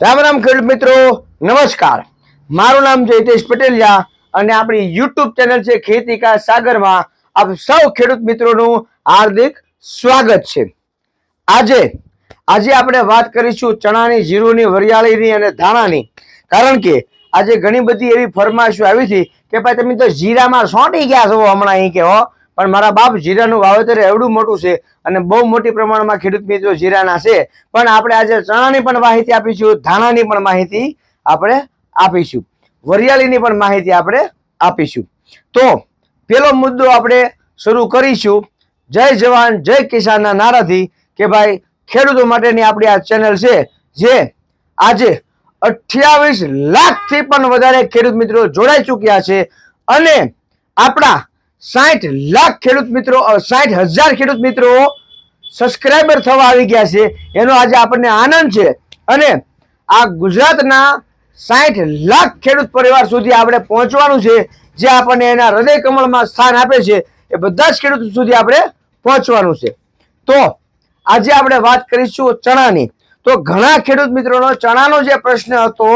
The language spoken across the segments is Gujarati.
રામ રામ ખેડૂત મિત્રો, નમસ્કાર. મારું નામ છે હિતેશ પટેલિયા અને આપણી યુટ્યુબ ચેનલ છે ખેતી કા સાગરમાં આપ સૌ ખેડૂત મિત્રોનું હાર્દિક સ્વાગત છે. આજે આજે આપણે વાત કરીશું ચણાની, જીરુની, વરિયાળીની અને ધાણાની. કારણ કે આજે ઘણી બધી એવી ફરમાશો આવી હતી કે ભાઈ તમે તો જીરામાં સોંટી ગયા છો હમણાં અહીં કે હો. પણ મારા બાપ જીરાનું વાવેતર એવડું મોટું છે અને બહુ મોટી પ્રમાણમાં ખેડૂત મિત્રો જીરાના છે. પણ આપણે આજે ચણાની પણ માહિતી આપીશું, ધાણાની પણ માહિતી આપણે આપીશું. વરિયાળીની પણ માહિતી આપણે આપીશું. તો પેલો મુદ્દો આપણે શરૂ કરીશું. જય જવાન, જય કિસાનના નારાથી કે ભાઈ ખેડૂતો માટેની આપણી આ ચેનલ છે, જે આજે અઠ્યાવીસ લાખથી પણ વધારે ખેડૂત મિત્રો જોડાઈ ચૂક્યા છે. અને આપણા સાઠ લાખ ખેડૂત મિત્રો સાઠ હજાર ખેડૂત મિત્રો સબસ્ક્રાઈબર થવા આવી ગયા છે. એનો આજે આપણને આનંદ છે. અને આ ગુજરાતના સાઠ લાખ ખેડૂત પરિવાર સુધી આપણે પહોંચવાનું છે. જે આપણને એના હૃદય કમળમાં સ્થાન આપે છે. એ બધા જ ખેડૂતો સુધી આપણે પહોંચવાનું છે. તો આજે આપણે વાત કરીશું ચણાની. તો ઘણા ખેડૂત મિત્રોનો ચણાનો જે પ્રશ્ન હતો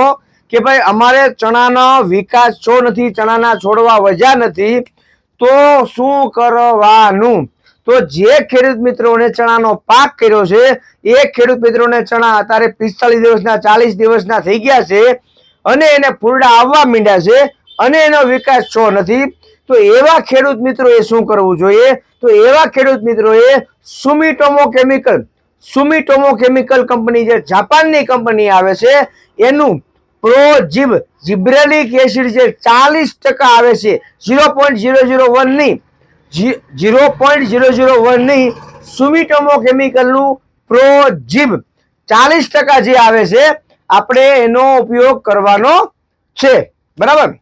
કે ભાઈ અમારે ચણાનો વિકાસ છો નથી, ચણાના છોડવા વજા નથી. તો શું કરવાનું? તો જે ખેડૂત મિત્રોને ચણાનો પાક કર્યો છે, એ ખેડૂત મિત્રોને ચણા અત્યારે પિસ્તાલીસ દિવસના, ચાલીસ દિવસના થઈ ગયા છે અને એને ફૂરડા આવવા માંડ્યા છે અને એનો વિકાસ છો નથી. તો એવા ખેડૂત મિત્રોએ શું કરવું જોઈએ? તો એવા ખેડૂત મિત્રોએ Sumitomo chemical Sumitomo chemical company જે જાપાનની કંપની આવે છે, એનું પ્રોજીબ જીબ્રેલિક એસિડ જે ચાલીસ ટકા આવે છે, ઝીરો પોઈન્ટ ઝીરો ઝીરો વનની ઝીરો પોઈન્ટ ઝીરો ઝીરો વનની સુમિટોમો કેમિકલનું પ્રોજીબ ચાલીસ ટકા જે આવે છે, આપણે એનો ઉપયોગ કરવાનો છે. બરાબર?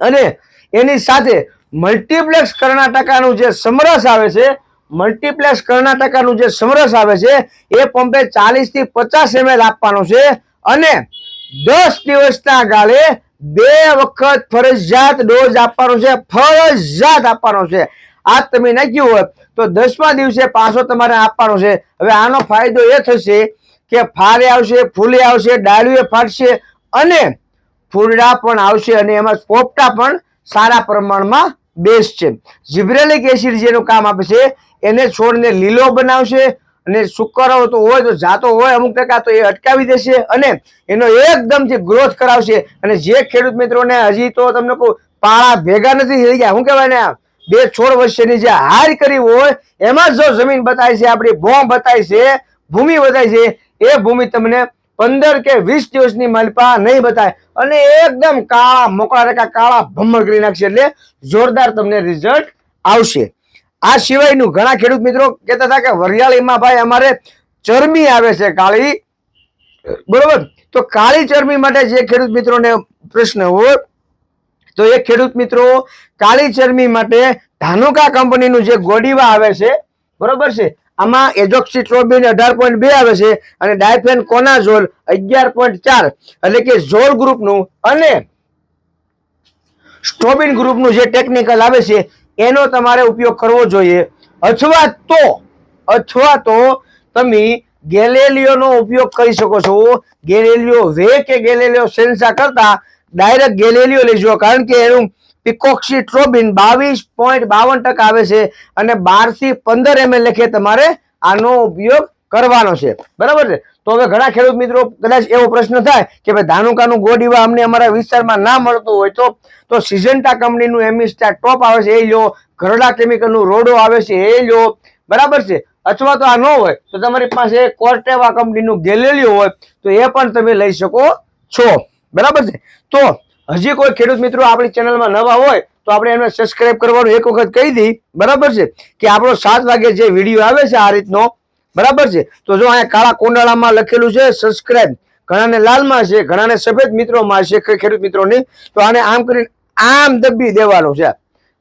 અને એની સાથે મલ્ટીપ્લેક્સ કર્ણાટકાનું જે સમરસ આવે છે, મલ્ટીપ્લેક્સ કર્ણાટકાનું જે સમરસ આવે છે, એ પંપે ચાલીસથી પચાસ એમએલ આપવાનું છે. અને દસ દિવસના ગાળે બે વખત ફરજિયાત ડોઝ આપવાનો છે, ફરજિયાત આપવાનો છે. આ તમે નાખ્યું હોય, તો દસમા દિવસે પાછો તમારે આપવાનો છે. હવે આનો ફાયદો એ થશે કે ફારે આવશે, ફૂલે આવશે ડાળીએ ફાટશે અને ફૂલડા પણ આવશે અને એમાં પોપટા પણ સારા પ્રમાણમાં બેસશે. જીબ્રેલિક એસિડ જેનું કામ આપે છે, એને છોડને લીલો બનાવશે અને સુકરો તો હોય, તો જાતો હોય, અમુક ટકા તો એ અટકાવી દેશે અને એનો એકદમથી ગ્રોથ કરાવશે. અને જે ખેડૂત મિત્રોને હજી તો તમને કહું, પાળા ભેગા નથી થઈ ગયા. શું કહેવાય ને? બે છોડ વચ્ચેની જે હાર કરી હોય, એમાં જો જમીન બતાવી છે, આપણી ભોં બતાવી છે, ભૂમિ બતાવી છે, એ ભૂમિ તમને પંદર કે વીસ દિવસની માલપા નહીં બતાય. અને એકદમ કાળા, મોકળા રેખા કાળા ભમર કરી નાખશે એટલે જોરદાર તમને રિઝલ્ટ આવશે. આ સિવાયનું ઘણા ખેડૂત મિત્રો કહેતા હતા કે વરિયાળીમાં ભાઈ અમારે ચરમી આવે છે કાળી. બરોબર? તો કાળી ચરમી માટે જે ખેડૂત મિત્રોને પ્રશ્ન હોય, તો એ ખેડૂત મિત્રો કાળી ચરમી માટે ધાનુકા કંપનીનું જે ગોડીવા આવે છે, બરોબર છે? આમાં એજોક્સિટ્રોબિન અઢાર પોઈન્ટ બે આવે છે અને ડાયફેન કોનાઝોલ અગિયાર પોઈન્ટ ચાર, એટલે કે ઝોલ ગ્રુપનું અને સ્ટ્રોબિન ગ્રુપનું જે ટેકનિકલ આવે છે એનો તમારે ઉપયોગ કરવો જોઈએ. અથવા તો અથવા તો તમે ગેલેલિયોનો ઉપયોગ કરી શકો છો. ગેલેલિયો વે કે ગેલેલિયો સેન્સા કરતા ડાયરેક્ટ ગેલેલિયો લેજો. કારણ કે એનું પિકોક્સિટ્રોબિન બાવીસ પોઈન્ટ બાવન ટકા આવે છે અને બારથી પંદર એમએલ લેખે તમારે આનો ઉપયોગ કરવાનો છે. બરાબર છે? તો હવે ઘણા ખેડૂત મિત્રો કદાચ એવો પ્રશ્ન થાય કે ભાઈ ધાનુકાનું ગોડીવા અમને અમારા વિસ્તારમાં ના મળતું હોય તો? તો સિઝન્ટા કંપનીનું એમિસ્ટા ટોપ આવે છે, એ લો. ઘરડા કેમિકલનું રોડો આવે છે, એ લો. બરાબર છે? અથવા તો આ ન હોય, તો તમારી પાસે કોર્ટેવા કંપનીનું ગેલેલિયો હોય, તો એ પણ તમે લઈ શકો છો. બરાબર છે? તો હજી કોઈ ખેડૂત મિત્રો આપણી ચેનલમાં નવા હોય, તો આપણે એને સબસ્ક્રાઈબ કરવાનું એક વખત કહી દઈ. બરાબર છે? કે આપણો સાત વાગે જે વીડિયો આવે છે આ રીતનો બરાબર છે? તો જો અહીંયા કાળા કોંડાળામાં લખેલું છે સબસ્ક્રાઇબ ઘણાને લાલમાં છે, ઘણાને સફેદ મિત્રોમાં છે ખેડૂત મિત્રોની. તો આને આમ કરીને આમ દબી દેવાનું છે.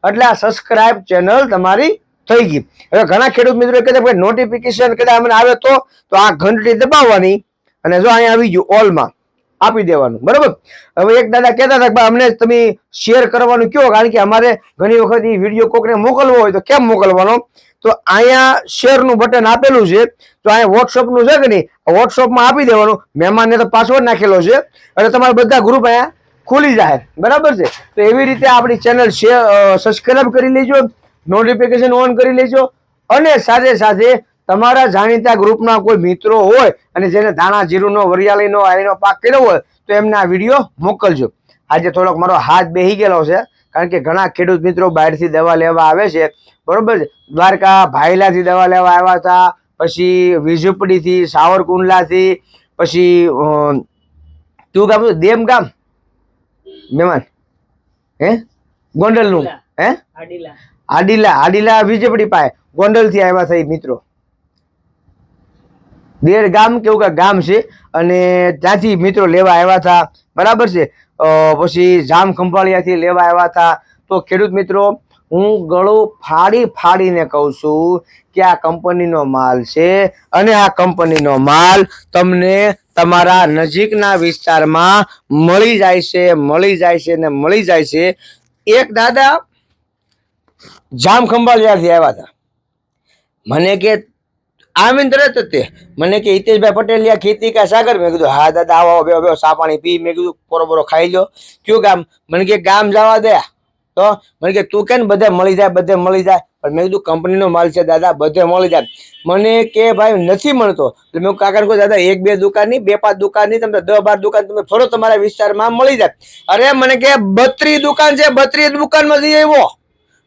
એટલે આ સબસ્ક્રાઇબ ચેનલ તમારી થઈ ગઈ. હવે ઘણા ખેડૂત મિત્રો કહેતા ભાઈ નોટિફિકેશન કદાચ અમને આવે તો તો આ ઘંટડી દબાવવાની. અને જો અહીંયા આવી ગયું ઓલમાં, આપી દેવાનું. બરાબર? હવે એક દાદા કહેતા હતા ભાઈ, અમને તમે શેર કરવાનું કયો? કારણ કે અમારે ઘણી વખત એ વીડિયો કોકને મોકલવો હોય તો કેમ મોકલવાનો? તો અહીંયા શેરનું બટન આપેલું છે. તો અહીંયા વોટ્સઅપનું છે કે નહીં? વોટ્સઅપમાં આપી દેવાનું. મહેમાનને તો પાસવર્ડ નાખેલો છે. એટલે તમારા બધા ગ્રુપ અહીંયા ખુલી જાય. બરાબર છે? તો એવી રીતે આપણી ચેનલ શેર સબસ્ક્રાઇબ કરી લેજો. નોટિફિકેશન ઓન કરી લેજો. અને સાથે સાથે તમારા જાણીતા ગ્રુપના કોઈ મિત્રો હોય અને જેને ધાણા જીરુંનો, વરિયાળીનો, આઈનો પાક કર્યો હોય, તો એમને આ વીડિયો મોકલજો. આજે થોડોક મારો હાથ બેહી ગયેલો છે. કારણ કે ઘણા ખેડૂત મિત્રો બહારથી દવા લેવા આવે છે. બરોબર દ્વારકા ભાયલાથી દવા લેવા આવ્યા હતા. પછી વિઝુપડીથી સાવરકુંડલાથી પછી તું ગામ દેમ ગામ? મહેમાન હે? ગોંડલનું? હે? આડીલા. આડીલા. આડીલા વીજપડી પાસે ગોંડલથી આવ્યા થઈ મિત્રો. દેર ગામ કેવું કે ગામ છે અને ત્યાંથી મિત્રો લેવા આવ્યા હતા. બરાબર છે? પછી જામ ખંભાળિયાથી લેવા આવ્યા હતા. તો ખેડૂત મિત્રો, હું ગળું ફાડી ફાડીને કહું છું કે આ કંપનીનો માલ છે અને આ કંપનીનો માલ તમને તમારા નજીકના વિસ્તારમાં મળી જાય છે, મળી જાય છે ને મળી જાય છે. એક દાદા જામ ખંભાળિયાથી આવ્યા હતા. મને કે આવીને તરત તે. મને કે, હિતેશભાઈ પટેલિયા ખેતી કા સાગર? મેં કીધું, હા, દાદા, આવો બે બે સા પાણી પી. મેં કીધું, પોરો પોરો ખાઈ લો કયું ગામ? મને કે, ગામ જવા દે. તો? મને કે, તું કેમ બધે મળી જાય, બધે મળી જાય? પણ મેં કીધું, કંપનીનો માલ છે, દાદા, બધે મળી જાય. મને કે, ભાઈ, નથી મળતો. એટલે મેં કાકા કહું, દાદા, એક, બે દુકાન નહીં બે, પાંચ દુકાન નહીં તમે દસ બાર દુકાન તમે ફરો, તમારા વિસ્તારમાં મળી જાય. અરે, મને કે બત્રી દુકાન છે બત્રી દુકાનમાંથી આવ્યો.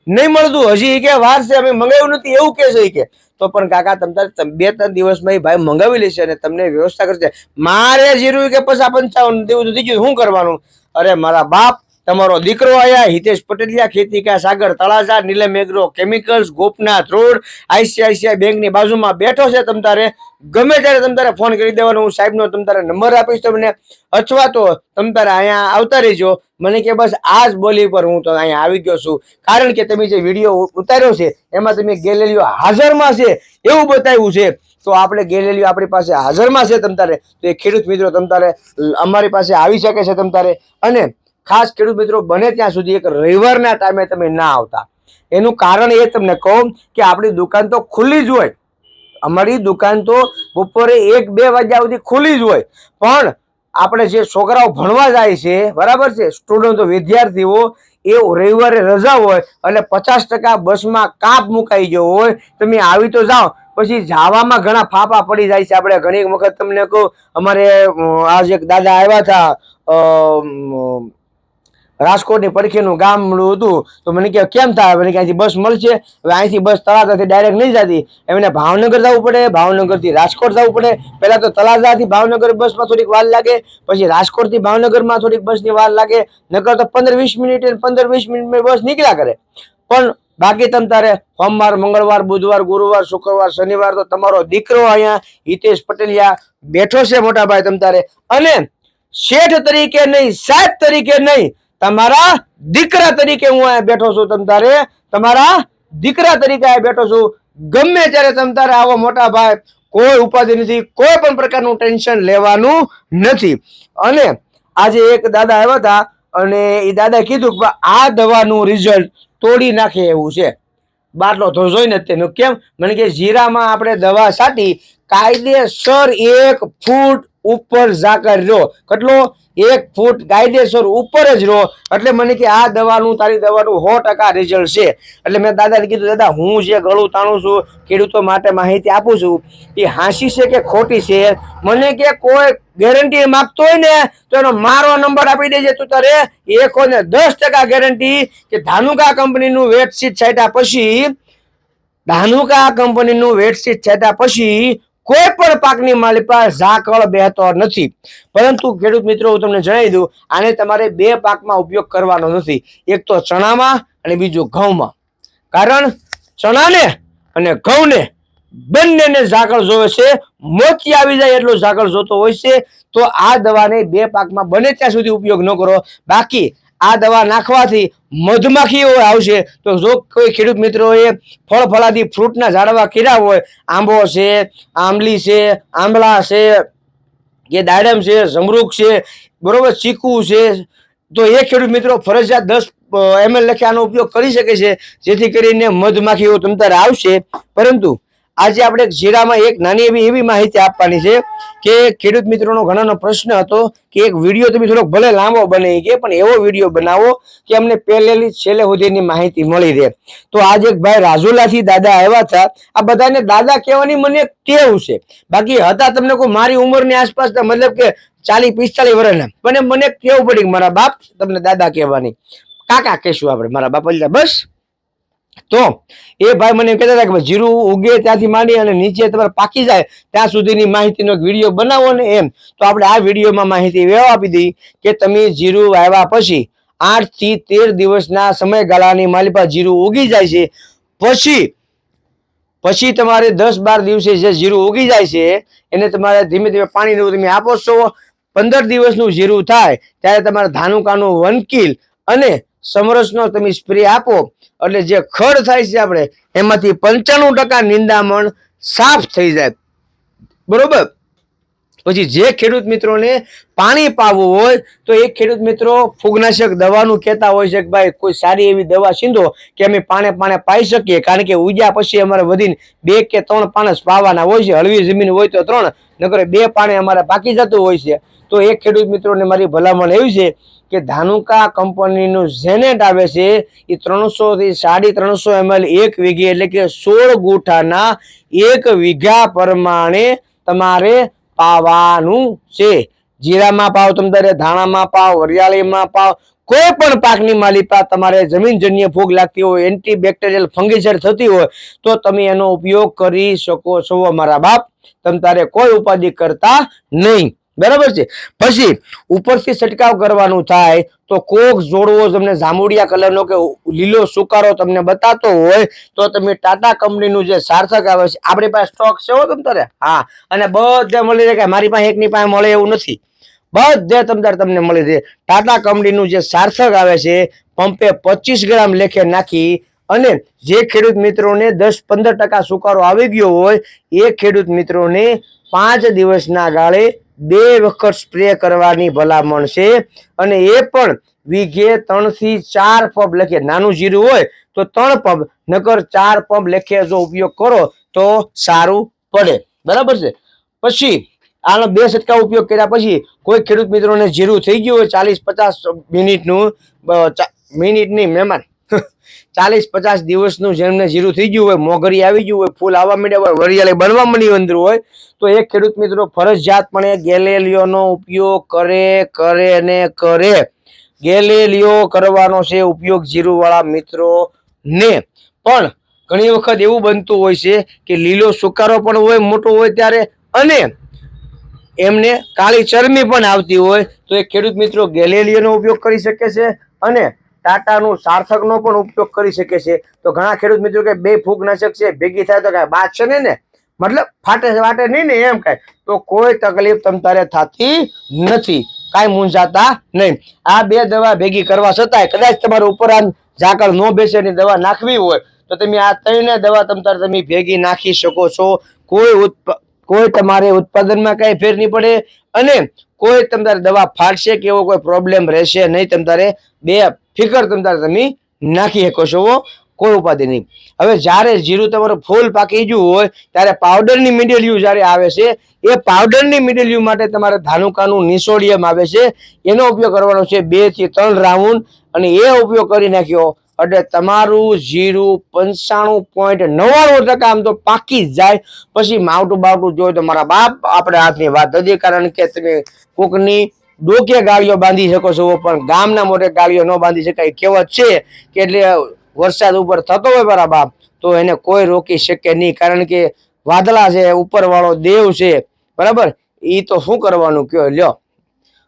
નહીં મળતું, હજી કે વાર છે, અમે મંગાવ્યું નથી, એવું કે છે કે. તો પણ કાકા, તમ તારે તમ- બે ત્રણ દિવસમાં એ ભાઈ મંગાવી લેશે અને તમને વ્યવસ્થા કરશે. મારે જીરું કે પછી પંચાવન દેવું તો થઈ ગયું. શું કરવાનું? અરે, મારા બાપ તમારો દીકરો આયા, હિતેશ પટેલિયા ખેતી કા સાગર, Talaja Neelam agro chemicals Gopnath road, ICICI બેંકની બાજુમાં બેઠો છે તમ તારે. ગમે ત્યારે તમ તારે ફોન કરી દેવાનો, હું સાહેબનો તમ તારે નંબર આપીશ તમને. અથવા તો તમ તારે અહીંયા આવતા રહેજો. મને કે બસ આ જ બોલી પર હું તો અહીંયા આવી ગયો છું. કારણ કે તમે જે વીડિયો ઉતાર્યો છે, એમાં તમે ગેલેરીઓ હાજરમાં છે, એવું બતાવ્યું છે. તો આપણે ગેલેરીઓ આપણી પાસે હાજરમાં છે તમ તારે. તો એ ખેડૂત મિત્રો તમારે અમારી પાસે આવી શકે છે તમ તારે. અને ખાસ ખેડૂત મિત્રો, બને ત્યાં સુધી એક રવિવારના ટાઈમે તમે ના આવતા. એનું કારણ એ તમને કહું કે આપણી દુકાન તો ખુલ્લી જ હોય. અમારી દુકાન તો બપોરે એક, બે વાગ્યા સુધી ખુલ્લી જ હોય. પણ આપણે જે છોકરાઓ ભણવા જાય છે, બરાબર છે સ્ટુડન્ટો વિદ્યાર્થીઓ, એ રવિવારે રજા હોય એટલે પચાસ ટકા બસમાં કાપ મુકાઈ ગયો હોય, તમે આવી તો જાઓ. પછી જાવામાં ઘણા ફાફા પડી જાય છે. આપણે ઘણી વખત તમને કહું, અમારે આજે એક દાદા આવ્યા હતા રાજકોટની પડખીનું ગામડું હતું. તો મને કહે, કેમ થાય? મને કે અહીંથી બસ મળશે. હવે અહીંથી બસ તળાજાથી ડાયરેક્ટ નહીં જતી. એમને ભાવનગર જવું પડે, ભાવનગરથી રાજકોટ જવું પડે. પહેલાં તો તળાજાથી ભાવનગર બસમાં થોડીક વાર લાગે, પછી રાજકોટથી ભાવનગરમાં થોડીક બસની વાર લાગે. નકર તો પંદર વીસ મિનિટ પંદર વીસ મિનિટમાં બસ નીકળ્યા કરે. પણ બાકી તમ તારે સોમવાર, મંગળવાર, બુધવાર, ગુરુવાર, શુક્રવાર, શનિવાર તો તમારો દીકરો અહીંયા હિતેશ પટેલિયા બેઠો છે મોટાભાઈ તમ તારે. અને શેઠ તરીકે નહીં, સાહેબ તરીકે નહીં તમારા દીકરા તરીકે હું અહીંયા બેઠો છું તમ તારે. તમારા દીકરા તરીકે અહીંયા બેઠો છું. ગમે ત્યારે તમ તારે આવો મોટા ભાઈ, કોઈ ઉપાધિ નથી, કોઈ પણ પ્રકારનું ટેન્શન લેવાનું નથી. અને આજે એક દાદા આવ્યા હતા અને એ દાદા કીધું કે આ દવાનું રિઝલ્ટ તોડી નાખે એવું છે. બાટલો તો જોઈને તેનું કેમ? મને કે જીરામાં આપણે દવા છાંટી કાયદેસર એક ફૂટ ઉપર ઝાકર રહ્યો. કેટલો? એક ફૂટ કાયદેસર ઉપર જ રહ્યો. એટલે મને કે આ દવાનું, તારી દવાનું સો ટકા રિઝલ્ટ છે. એટલે મેં દાદાને કીધું, દાદા, હું જે ગળું તાણું છું, ખેડૂતો માટે માહિતી આપું છું, એ હાંસી છે કે ખોટી છે? મને કે કોઈ ગેરંટી માગતો હોય ને, તો એનો મારો નંબર આપી દેજે. તું તારે એકો ને દસ ટકા ગેરંટી કે ધાનુકા કંપનીનું વેટશીટ છાંટ્યા પછી, ધાનુકા કંપનીનું વેટશીટ છાંટ્યા પછી કોઈ પણ પાકની માલી પર ઝાકળ બેહતો નથી. પરંતુ ખેડૂત મિત્રો, હું તમને જણાવી દઉં, આને તમારે બે પાકમાં ઉપયોગ કરવાનો નથી. એક તો ચણામાં અને બીજું ઘઉંમાં. કારણ ચણાને અને ઘઉંને બંનેને ઝાકળ જોવે છે. મોતી આવી જાય એટલો ઝાકળ જોતો હોય છે. તો આ દવાને બે પાકમાં બને ત્યાં સુધી ઉપયોગ ન કરો. બાકી આ દવા નાખવાથી મધમાખીઓ આવશે. તો જો કોઈ ખેડૂત મિત્રોએ ફળ ફળાદી ફ્રૂટના ઝાડવા કર્યા હોય, આંબો છે, આંબલી છે આંબળા છે, કે દાડમ છે, જમરૂક છે, બરોબર, ચીકુ છે, તો એ ખેડૂત મિત્રો ફરજિયાત દસ એમએલ લખ્યાનો ઉપયોગ કરી શકે છે. જેથી કરીને મધમાખીઓ તમતારે આવશે. પરંતુ આજે આપણે જીરામાં એક નાની એવી એવી માહિતી આપવાની છે કે ખેડૂત મિત્રોનો ઘણાનો પ્રશ્ન હતો કે એક વીડિયો તમે થોડોક ભલે લાંબો બની ગયો પણ એવો વીડિયો બનાવો કે અમને પહેલેથી છેલ્લે સુધીની માહિતી મળી રહે. તો આજે એક ભાઈ રાજુલાથી દાદા આવ્યા હતા. આ બધાને દાદા કહેવાની મને કેવું છે. બાકી હતા તમને કોઈ મારી ઉંમરની આસપાસના મતલબ કે ચાલીસ, પિસ્તાલીસ વર્ષના. પણ મને કેવું પડી મારા બાપ તમને દાદા કહેવાની. કાકા કહેશું આપણે, મારા બાપ બસ. તો એ ભાઈ મને કહેતા હતા કે જીરું ઉગે ત્યાંથી માંડી અને નીચે તમારે પાકી જાય, ત્યાં સુધીની માહિતીનો એક વીડિયો બનાવો ને એમ. તો આપણે આ વિડીયોમાં માહિતી એવા આપી દઈ કે તમે જીરું વાવ્યા પછી આઠથી તેર દિવસના સમયગાળાની મારી પાસે જીરું ઉગી જાય છે. પછી પછી તમારે દસ બાર દિવસે જે જીરું ઉગી જાય છે, એને તમારે ધીમે ધીમે પાણી તમે આપો છો. પંદર દિવસનું જીરું થાય, ત્યારે તમારે ધાનુકાનું વનકીલ અને સમરસનો તમે સ્પ્રે આપો. એટલે જે ખડ થાય છે આપણે, એમાંથી પંચાણું ટકા નિંદામણ સાફ થઈ જાય. બરોબર? પછી જે ખેડૂત મિત્રોને પાણી પાવું હોય, તો એ ખેડૂત મિત્રો ફૂગનાશક દવાનું કહેતા હોય છે કે ભાઈ, કોઈ સારી એવી દવા સીંધો કે અમે પાણે પાણે પાઈ શકીએ. કારણ કે ઉગ્યા પછી અમારે વધીને બે કે ત્રણ પાણસ પાવાના હોય છે. હળવી જમીન હોય તો ત્રણ નકર બે પાણી અમારે પાકી જતું હોય છે. તો એક ખેડૂત મિત્રોને મારી ભલામણ એવી છે કે ધાનુકા કંપનીનું ઝેનેટ આવે છે, એ ત્રણસો થી સાડી ત્રણસો એમએલ એક વીઘી એટલે કે સોળ ગુઠાના એક વીઘા પ્રમાણે તમારે પાવાનું છે. જીરામાં પાવ તમારે ધાણામાં પાવ, વરિયાળીમાં પાવ કોઈ પણ પાકની માલિકા તમારે જમીનજન્ય ફૂગ લાગતી હોય એન્ટીબેક્ટેરિયલ ફંગીસાઇડ થતી હોય, તો તમે એનો ઉપયોગ કરી શકો છો અમારા બાપ. તમ તારે કોઈ ઉપાધિ કરતા નહીં. બરાબર છે? પછી, ઉપરથી છંટકાવ કરવાનું થાય, તો કોક જોડવો તમને જાંબુડિયા કલરનો કે લીલો સુકારો તમને બતાતો હોય, તો તમે ટાટા કંપનીનું જે સાર્થક આવે છે, આપણી પાસે સ્ટોક છે હો તમ તારે. હા, અને બધે મળી રહે કે મારી પાસે એકની પાસે મળે એવું નથી. બધે તમદાર તમને મળી રહે. ટાટા કંપનીનું જે સાર્થક આવે છે, પંપે પચીસ ગ્રામ લેખે નાખી અને જે ખેડૂત મિત્રોને દસ પંદર ટકા સુકારો આવી ગયો હોય, એ ખેડૂત મિત્રોને પાંચ દિવસના ગાળે બે વખત સ્પ્રે કરવાની ભલામણ છે. અને એ પણ વીઘે ત્રણથી ચાર પંપ લેખે. નાનું જીરું હોય તો ત્રણ પંપ, નકર ચાર પંપ લેખે જો ઉપયોગ કરો તો સારું પડે. બરાબર છે? પછી આનો બે સટકા ઉપયોગ કર્યા પછી કોઈ ખેડૂત મિત્રોને જીરું થઈ ગયું હોય ચાલીસ પચાસ મિનિટનું મિનિટની મહેમાન, ચાલીસ પચાસ દિવસનું જેમને જીરું થઈ ગયું હોય, મોગરી આવી ગયું હોય, ફૂલ આવવા માંડ્યા હોય, વરિયાળી બનવા માંડી અંદર હોય, તો એ ખેડૂત મિત્રો ફરજિયાતપણે ગેલેલિયોનો ઉપયોગ કરે કરે ને કરે. ગેલેલિયો કરવાનો છે ઉપયોગ જીરુવાળા મિત્રો ને પણ ઘણી વખત એવું બનતું હોય છે કે લીલો સુકારો પણ હોય, મોટો હોય ત્યારે અને એમને કાળી ચરમી પણ આવતી હોય તો એ ખેડૂત મિત્રો ગેલેલિયોનો ઉપયોગ કરી શકે છે અને ટાટાનું સાર્થકનો પણ ઉપયોગ કરી શકે છે. તો ઘણા ખેડૂત મિત્રો કે બે ફૂગનાશક છે, ભેગી થાય તો કાંઈ બાદ છે ને? મતલબ ફાટે વાટે નહીં ને એમ કાંઈ. તો કોઈ તકલીફ તમ તારે થતી નથી, કાંઈ મૂંઝાતા નહીં. આ બે દવા ભેગી કરવા છતાંય કદાચ તમારા ઉપર આ ઝાકળ ન બેસે એની દવા નાખવી હોય, તો તમે આ ત્રણે દવા તમ તારે તમે ભેગી નાખી શકો છો. કોઈ ઉત્પ- કોઈ તમારે ઉત્પાદનમાં કઈ ફેર નહીં પડે અને કોઈ તમારે દવા ફાટશે કે એવો કોઈ પ્રોબ્લેમ રહેશે નહીં તમારે બે ફિકર તમારે તમે નાખી શકો છો કોઈ ઉપાધિ નહીં. હવે જ્યારે જીરું તમારું ફૂલ પાકી ગયું હોય, ત્યારે પાવડરની મિડેલિયું જ્યારે આવે છે, એ પાવડરની મિડેલિયું માટે તમારે ધાનુકાનું નિસોડિયમ આવે છે, એનો ઉપયોગ કરવાનો છે બેથી ત્રણ રાઉન્ડ અને એ ઉપયોગ કરી નાખ્યો એટલે તમારું જીરું પંચાણું પોઈન્ટ નવ્વાણું ટકા આમ તો પાકી જ જાય. પછી માવટું બાવટું જોઈએ તો મારા બાપ આપણે હાથની વાત હતી કારણ કે તમે કોકની ડોકે ગાળીઓ બાંધી શકો છો, પણ ગામના મોટે ગાળીઓ ન બાંધી શકાય કહેવત છે કે એટલે વરસાદ ઉપર થતો હોય મારા બાપ, તો એને કોઈ રોકી શકે નહીં, કારણ કે વાદળા છે, ઉપરવાળો દેવ છે. બરાબર? એ તો શું કરવાનું કયો? લ્યો.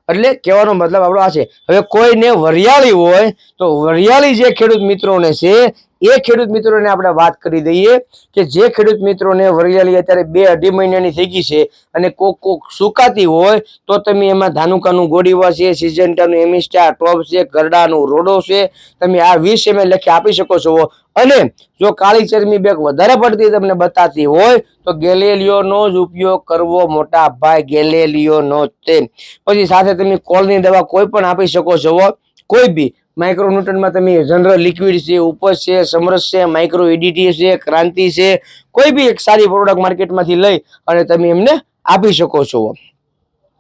એટલે કહેવાનો મતલબ આપણો આ છે. હવે કોઈને વરિયાળી હોય તો વરિયાળી જે ખેડૂત મિત્રોને છે એ ખેડૂત મિત્રોને આપણે વાત કરી દઈએ કે જે ખેડૂત મિત્રોને વરિયાળી અત્યારે બે અઢી મહિનાની થઈ ગઈ છે અને કોક કોક સુકાતી હોય તો તમે એમાં ધાનુકાનું ગોળીવા છે સિજન્ટાનું એમિસ્ટા, ટોપ છે, ગરડાનું રોડો છે, તમે આ વીસ એમ લખી આપી શકો છો. અને જો કાળી ચરમી બેગ વધારે પડતી તમને બતાતી હોય તો ગેલેલિયોનો જ ઉપયોગ કરવો, મોટા ભાઈ, ગેલેલિયોનો તે પછી સાથે તમે કોલની દવા કોઈ પણ આપી શકો છો. કોઈ બી માઇક્રોન્યુટનમાં તમે જનરલ લિક્વિડ છે, ઉપજ છે, સમરસ છે માઇક્રો એડીટી છે, ક્રાંતિ છે, કોઈ બી એક સારી પ્રોડક્ટ માર્કેટમાંથી લઈ અને તમે એમને આપી શકો છો.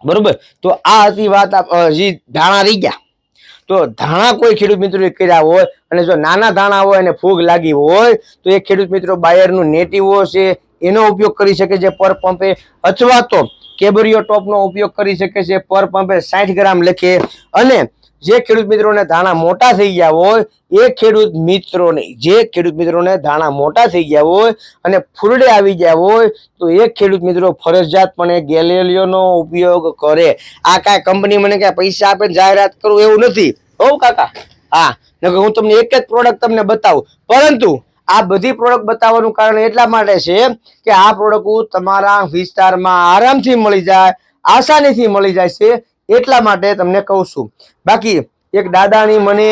બરોબર? તો આ હતી વાત જે ધાણા રહી ગયા. તો ધાણા કોઈ ખેડૂત મિત્રોએ કર્યા હોય અને જો નાના ધાણા હોય અને ફૂગ લાગી હોય, તો એ ખેડૂત મિત્રો બાયરનું નેટિવો છે એનો ઉપયોગ કરી શકે છે પર પંપે અથવા તો કેબરિયો ટોપનો ઉપયોગ કરી શકે છે, પર પંપે સાઠ ગ્રામ લખે અને જે ખેડૂત મિત્રોને ધાણા મોટા થઈ ગયા હોય, એ ખેડૂત મિત્રોને જે ખેડૂત મિત્રોને ધાણા મોટા થઈ ગયા હોય અને ફૂરડે આવી ગયા હોય, તો એ ખેડૂત મિત્રો ફરજિયાતપણે ગેલેલિયોનો ઉપયોગ કરે. આ કાંઈ કંપની મને કાંઈ પૈસા આપે જાહેરાત કરું એવું નથી. હો કાકા? હા. નકર હું તમને એક જ પ્રોડક્ટ તમને બતાવું. પરંતુ આ બધી પ્રોડક્ટ બતાવવાનું કારણ એટલા માટે છે કે આ પ્રોડક્ટ તમારા વિસ્તારમાં આરામથી મળી જાય, આસાનીથી મળી જાય છે. એટલા માટે તમને કહું છું. બાકી એક દાદાની મને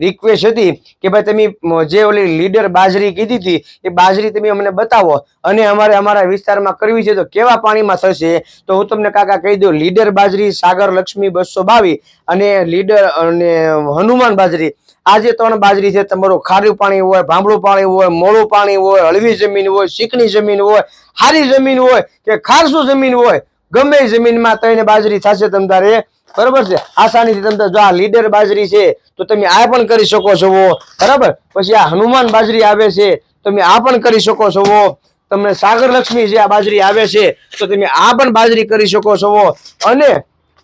રિક્વેસ્ટ હતી કે ભાઈ તમે જે ઓલી લીડર બાજરી કીધી હતી, એ બાજરી તમે અમને બતાવો અને અમારે અમારા વિસ્તારમાં કરવી છે તો કેવા પાણીમાં થશે? તો હું તમને કાકા કહી દઉં લીડર બાજરી સાગર લક્ષ્મી બસો બાવીસ અને લીડર અને હનુમાન બાજરી. આ જે ત્રણ બાજરી છે, તમારું ખારું પાણી હોય, ભાંભળું પાણી હોય, મોળું પાણી હોય, હળવી જમીન હોય ચીકણી જમીન હોય, હારી જમીન હોય કે ખારસું જમીન હોય ગમે જમીનમાં તઈને બાજરી થશે તમ તારે, બરોબર છે? આસાનીથી તમે જો આ લીડર બાજરી છે, તો તમે આ પણ કરી શકો છો બરાબર? પછી આ હનુમાન બાજરી આવે છે, તમે આ પણ કરી શકો છો તમને સાગર લક્ષ્મી જે આ બાજરી આવે છે, તો તમે આ પણ બાજરી કરી શકો છો અને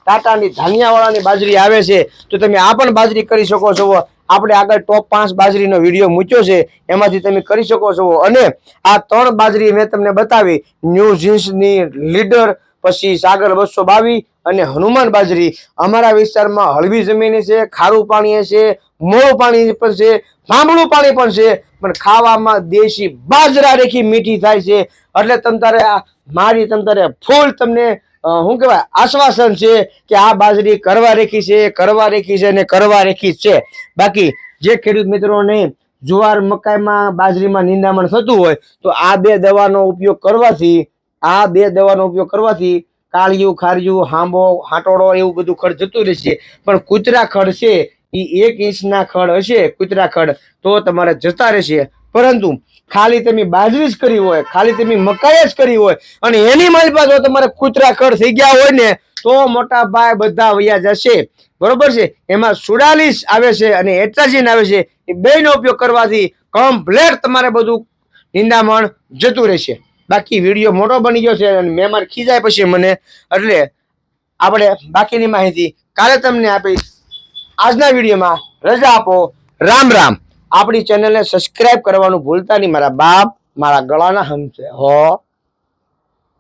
ટાટાની ધાનિયાવાળાની બાજરી આવે છે, તો તમે આ પણ બાજરી કરી શકો છો આપણે આગળ ટોપ પાંચ બાજરીનો વીડિયો મૂક્યો છે, એમાંથી તમે કરી શકો છો અને આ ત્રણ બાજરી મેં તમને બતાવી, ન્યૂ જીન્સની લીડર પછી સાગર બસો બાવીસ અને હનુમાન બાજરી. અમારા વિસ્તારમાં હળવી જમીન છે, ખારું પાણી છે, મોળું પાણી પણ છે, ભાંભળું પાણી પણ છે, પણ ખાવામાં દેશી બાજરા રેખી મીઠી થાય છે. એટલે તમ તારે આ મારી તમ તારે ફૂલ તમને શું કહેવાય, આશ્વાસન છે કે આ બાજરી કરવા રેખી છે, કરવા રેખી છે અને કરવા રેખી છે. બાકી જે ખેડૂત મિત્રોને જુવાર મકાઈમાં બાજરીમાં નિંદામણ થતું હોય, તો આ બે દવાનો ઉપયોગ કરવાથી આ બે દવાનો ઉપયોગ કરવાથી કાળિયું, ખારિયું, હાંબો હાટોડો એવું બધું ખડ જતું રહેશે. પણ કૂતરા ખડ છે એ એક ઇંચના ખડ હશે કૂતરા ખડ, તો તમારે જતા રહેશે. પરંતુ ખાલી તમે બાજરી જ કરી હોય, ખાલી તમે મકાઈ જ કરી હોય, અને એની મારી જો તમારે કૂતરા ખડ થઈ ગયા હોય ને, તો મોટા ભાઈ બધા વયા જશે. બરોબર છે? એમાં સુડાલીસ આવે છે અને એટ્રાજીન આવે છે. એ બેનો ઉપયોગ કરવાથી કમ્પ્લેટ તમારે બધું નિંદામણ જતું રહેશે. બાકી વીડિયો મોટો બની ગયો છે અને મહેમાન ખીજાય પછી મને. એટલે આપણે બાકીની માહિતી કાલે તમને આપીશ. આજના વિડીયોમાં રજા આપો. રામ રામ. આપણી ચેનલને સબસ્ક્રાઇબ કરવાનું ભૂલતા નહીં. મારા બાપ, મારા ગળાના હમશે હો.